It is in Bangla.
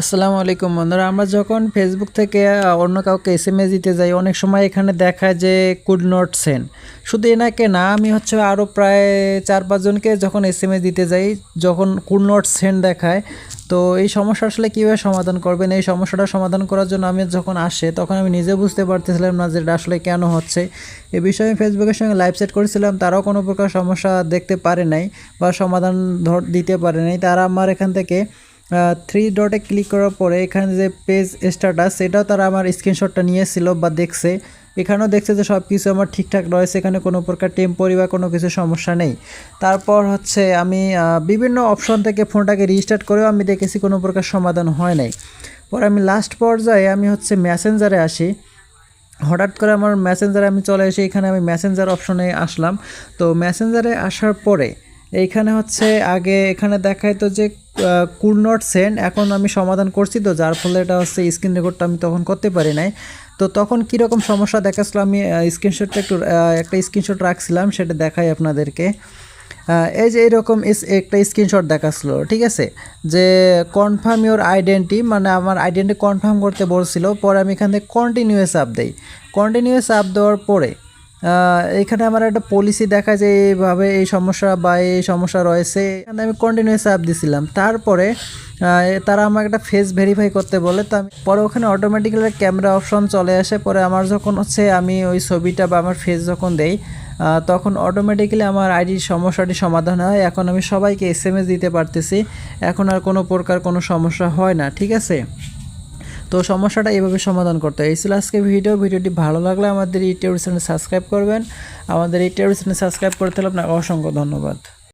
আসসালামু আলাইকুম বন্ধুরা, আমরা যখন ফেসবুক থেকে অন্য কাউকে এস এম এস দিতে যাই, অনেক সময় এখানে দেখায় যে কুড নট সেন্ড শুধু এনাকে না আমি হচ্ছে আরও প্রায় চার পাঁচজনকে যখন এস এম এস দিতে যাই, যখন কুড নট সেন্ড দেখায়, তো এই সমস্যা আসলে কীভাবে সমাধান করবেন? এই সমস্যাটা সমাধান করার জন্য আমি যখন আসে, তখন আমি নিজে বুঝতে পারতেছিলাম না যে এটা আসলে কেন হচ্ছে। এ বিষয়ে আমি ফেসবুকের সঙ্গে লাইভ সেট করেছিলাম, তারাও কোনো প্রকার সমস্যা দেখতে পারে নাই বা সমাধান দিতে পারে নাই। তারা আমার এখান থেকে থ্রি ডটে ক্লিক করার পরে এখানে যে পেজ স্ট্যাটাস সেটাও তারা আমার স্ক্রিনশটটা নিয়েছিল বা দেখছে। এখানেও দেখছে যে সব কিছু আমার ঠিকঠাক রয়েছে, এখানে কোনো প্রকার টেম্পোরি বা কোনো কিছু সমস্যা নেই। তারপর হচ্ছে আমি বিভিন্ন অপশন থেকে ফোনটাকে রিস্টার্ট করেও আমি দেখেছি কোনো প্রকার সমাধান হয় নাই। পরে আমি লাস্ট পর্যায়ে আমি হচ্ছে মেসেঞ্জারে আসি। হঠাৎ করে আমার মেসেঞ্জারে আমি চলে এসে এখানে আমি মেসেঞ্জার অপশনে আসলাম। তো মেসেঞ্জারে আসার পরে এইখানে হচ্ছে আগে এখানে দেখাইতো যে কুল নট সেন্ড এখন আমি সমাধান করছি তো, যার ফলে এটা হচ্ছে স্ক্রিন রেকর্ডটা আমি তখন করতে পারি নাই। তো তখন কীরকম সমস্যা দেখাচ্ছিল, আমি স্ক্রিনশটটা একটু একটা স্ক্রিনশট রাখছিলাম, সেটা দেখাই আপনাদেরকে। এই যে এরকম একটা স্ক্রিনশট দেখাচ্ছিল, ঠিক আছে? যে কনফার্ম ইওর আইডেন্টি মানে আমার আইডেন্টি কনফার্ম করতে বলছিল, পরে আমি এখান থেকে কন্টিনিউয়াস আপ দেই কন্টিনিউয়াস আপ দেওয়ার পরে এখানে আমার একটা পলিসি দেখা যায় এইভাবে এই সমস্যা বা এই সমস্যা রয়েছে। এখানে আমি কন্টিনিউয়াস আপ দিছিলাম। তারপরে তারা আমাকে একটা ফেস ভেরিফাই করতে বলে। তো আমি পরে ওখানে অটোমেটিক্যালি ক্যামেরা অপশন চলে আসে। পরে আমার যখন হচ্ছে আমি ওই ছবিটা বা আমার ফেস যখন দেই তখন অটোমেটিক্যালি আমার আইডির সমস্যাটি সমাধান হয়। এখন আমি সবাইকে এস দিতে পারতেছি। এখন আর কোনো প্রকার কোনো সমস্যা হয় না। ঠিক আছে? তো সমস্যাটা এইভাবে সমাধান করতে হয়। এই ছিল আজকে ভিডিও। ভিডিওটি ভালো লাগলে আমাদের ইউটিউব টিউব চ্যানেল সাবস্ক্রাইব করবেন। আমাদের ইউটিউব টিউব চ্যানেল সাবস্ক্রাইব করতে হলে আপনাকে অসংখ্য ধন্যবাদ।